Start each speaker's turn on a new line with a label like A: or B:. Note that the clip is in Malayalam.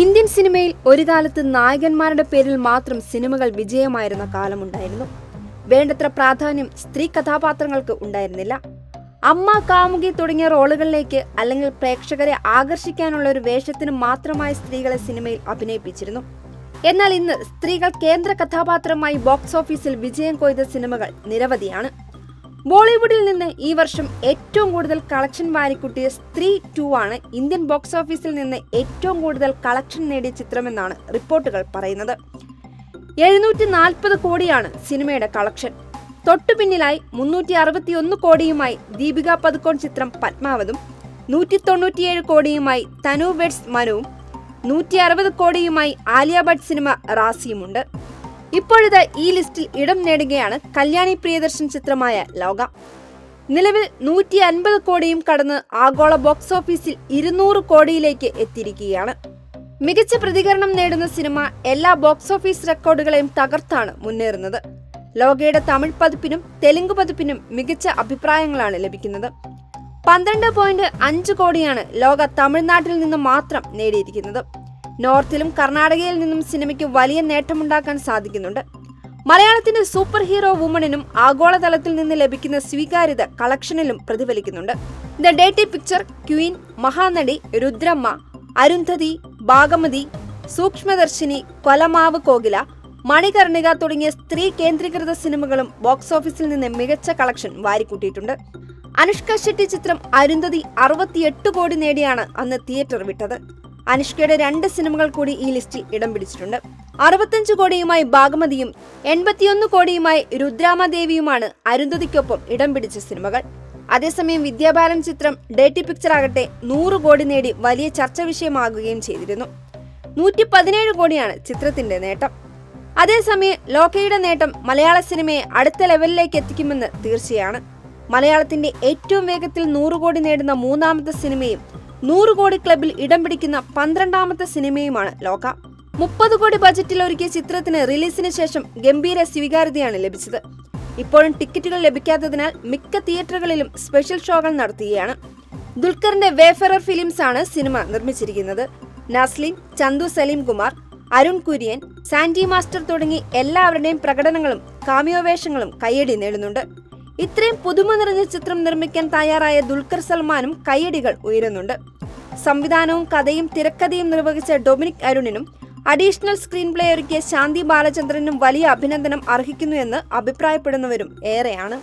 A: ഇന്ത്യൻ സിനിമയിൽ ഒരു കാലത്ത് നായകന്മാരുടെ പേരിൽ മാത്രം സിനിമകൾ വിജയമായിരുന്ന കാലമുണ്ടായിരുന്നു. വേണ്ടത്ര പ്രാധാന്യം സ്ത്രീ കഥാപാത്രങ്ങൾക്ക് ഉണ്ടായിരുന്നില്ല. അമ്മ കാമുകി തുടങ്ങിയ റോളുകളിലേക്ക് അല്ലെങ്കിൽ പ്രേക്ഷകരെ ആകർഷിക്കാനുള്ള ഒരു വേഷത്തിന് മാത്രമായി സ്ത്രീകളെ സിനിമയിൽ അഭിനയിപ്പിച്ചിരുന്നു. എന്നാൽ ഇന്ന് സ്ത്രീകൾ കേന്ദ്ര കഥാപാത്രമായി ബോക്സ് ഓഫീസിൽ വിജയം കൊയ്ത സിനിമകൾ നിരവധിയാണ്. ബോളിവുഡിൽ നിന്ന് ഈ വർഷം ഏറ്റവും കൂടുതൽ കളക്ഷൻ വാരിക്കുട്ടിയ സ്ത്രീ ടു ആണ് ഇന്ത്യൻ ബോക്സ് ഓഫീസിൽ നിന്ന് ഏറ്റവും കൂടുതൽ കളക്ഷൻ നേടിയ ചിത്രമെന്നാണ് റിപ്പോർട്ടുകൾ പറയുന്നത്. എഴുന്നൂറ്റി നാൽപ്പത് കോടിയാണ് സിനിമയുടെ കളക്ഷൻ. തൊട്ടു പിന്നിലായി മുന്നൂറ്റി അറുപത്തിയൊന്ന് കോടിയുമായി ദീപിക പതുക്കോൺ ചിത്രം പത്മാവതും നൂറ്റി തൊണ്ണൂറ്റിയേഴ് കോടിയുമായി തനു വെഡ്സ് മനുവും നൂറ്റി അറുപത് കോടിയുമായി ആലിയ ഭട്ട് സിനിമ റാസിയുമുണ്ട്. ഇപ്പോഴത്തെ ഈ ലിസ്റ്റിൽ ഇടം നേടുകയാണ് കല്യാണി പ്രിയദർശൻ ചിത്രമായ ലോക. നിലവിൽ നൂറ്റി അൻപത് കോടിയും കടന്ന് ആഗോള ബോക്സ് ഓഫീസിൽ ഇരുന്നൂറ് കോടിയിലേക്ക് എത്തിയിരിക്കുകയാണ്. മികച്ച പ്രതികരണം നേടുന്ന സിനിമ എല്ലാ ബോക്സ് ഓഫീസ് റെക്കോർഡുകളെയും തകർത്താണ് മുന്നേറുന്നത്. ലോകയുടെ തമിഴ് പതിപ്പിനും തെലുങ്ക് പതിപ്പിനും മികച്ച അഭിപ്രായങ്ങളാണ് ലഭിക്കുന്നത്. പന്ത്രണ്ട് പോയിന്റ് അഞ്ച് കോടിയാണ് ലോക തമിഴ്നാട്ടിൽ നിന്ന് മാത്രം നേടിയിരിക്കുന്നത്. നോർത്തിലും കർണാടകയിൽ നിന്നും സിനിമയ്ക്ക് വലിയ നേട്ടമുണ്ടാക്കാൻ സാധിക്കുന്നുണ്ട്. മലയാളത്തിന്റെ സൂപ്പർ ഹീറോ വുമണിനും ആഗോളതലത്തിൽ നിന്ന് ലഭിക്കുന്ന സ്വീകാര്യത കളക്ഷനിലും പ്രതിഫലിക്കുന്നുണ്ട്. ദ ഡേറ്റി പിക്ചർ ക്വീൻ മഹാനടി രുദ്രമ്മ അരുന്ധതി ഭാഗമതി സൂക്ഷ്മദർശിനി കൊലമാവ് കോകില മണികർണിക തുടങ്ങിയ സ്ത്രീ കേന്ദ്രീകൃത സിനിമകളും ബോക്സ് ഓഫീസിൽ നിന്ന് മികച്ച കളക്ഷൻ വാരിക്കൂട്ടിയിട്ടുണ്ട്. അനുഷ്ക ഷെട്ടി ചിത്രം അരുന്ധതി അറുപത്തിയെട്ട് കോടി നേടിയാണ് അന്ന് തിയേറ്റർ വിട്ടത്. അനുഷ്കയുടെ രണ്ട് സിനിമകൾ കൂടി ഈ ലിസ്റ്റിൽ ഇടം പിടിച്ചിട്ടുണ്ട്. അറുപത്തഞ്ച് കോടിയുമായി ഭാഗമതിയും എൺപത്തിയൊന്ന് കോടിയുമായി രുദ്രാമദേവിയുമാണ് അരുന്ധതിക്കൊപ്പം ഇടം പിടിച്ച സിനിമകൾ. അതേസമയം വിദ്യാബാലൻ ചിത്രം ഡേറ്റി പിക്ചർ ആകട്ടെ നൂറ് കോടി നേടി വലിയ ചർച്ച വിഷയമാകുകയും ചെയ്തിരുന്നു. നൂറ്റി പതിനേഴ് കോടിയാണ് ചിത്രത്തിന്റെ നേട്ടം. അതേസമയം ലോകയുടെ നേട്ടം മലയാള സിനിമയെ അടുത്ത ലെവലിലേക്ക് എത്തിക്കുമെന്ന് തീർച്ചയാണ്. മലയാളത്തിന്റെ ഏറ്റവും വേഗത്തിൽ നൂറ് കോടി നേടുന്ന മൂന്നാമത്തെ സിനിമയും നൂറ് കോടി ക്ലബിൽ ഇടം പിടിക്കുന്ന പന്ത്രണ്ടാമത്തെ സിനിമയുമാണ് ലോക. മുപ്പത് കോടി ബജറ്റിൽ ഒരുക്കിയ ചിത്രത്തിന് റിലീസിന് ശേഷം ഗംഭീര സ്വീകാര്യതയാണ് ലഭിച്ചത്. ഇപ്പോഴും ടിക്കറ്റുകൾ ലഭിക്കാത്തതിനാൽ മിക്ക തിയേറ്ററുകളിലും സ്പെഷ്യൽ ഷോകൾ നടത്തുകയാണ്. ദുൽഖറിന്റെ വേഫറർ ഫിലിംസ് ആണ് സിനിമ നിർമ്മിച്ചിരിക്കുന്നത്. നസ്ലിൻ ചന്തു സലീം കുമാർ അരുൺ കുര്യൻ സാൻഡി മാസ്റ്റർ തുടങ്ങി എല്ലാവരുടെയും പ്രകടനങ്ങളും കാമിയോ വേഷങ്ങളും കയ്യടി നേടുന്നുണ്ട്. ഇത്രയും പുതുമ നിറഞ്ഞ ചിത്രം നിർമ്മിക്കാൻ തയ്യാറായ ദുൽഖർ സൽമാനും കൈയടികൾ ഉയരുന്നുണ്ട്. സംവിധാനവും കഥയും തിരക്കഥയും നിർവഹിച്ച ഡൊമിനിക് അരുണിനും അഡീഷണൽ സ്ക്രീൻ പ്ലേ ഒരുക്കിയ ശാന്തി ബാലചന്ദ്രനും വലിയ അഭിനന്ദനം അർഹിക്കുന്നു എന്ന് അഭിപ്രായപ്പെടുന്നവരും ഏറെയാണ്.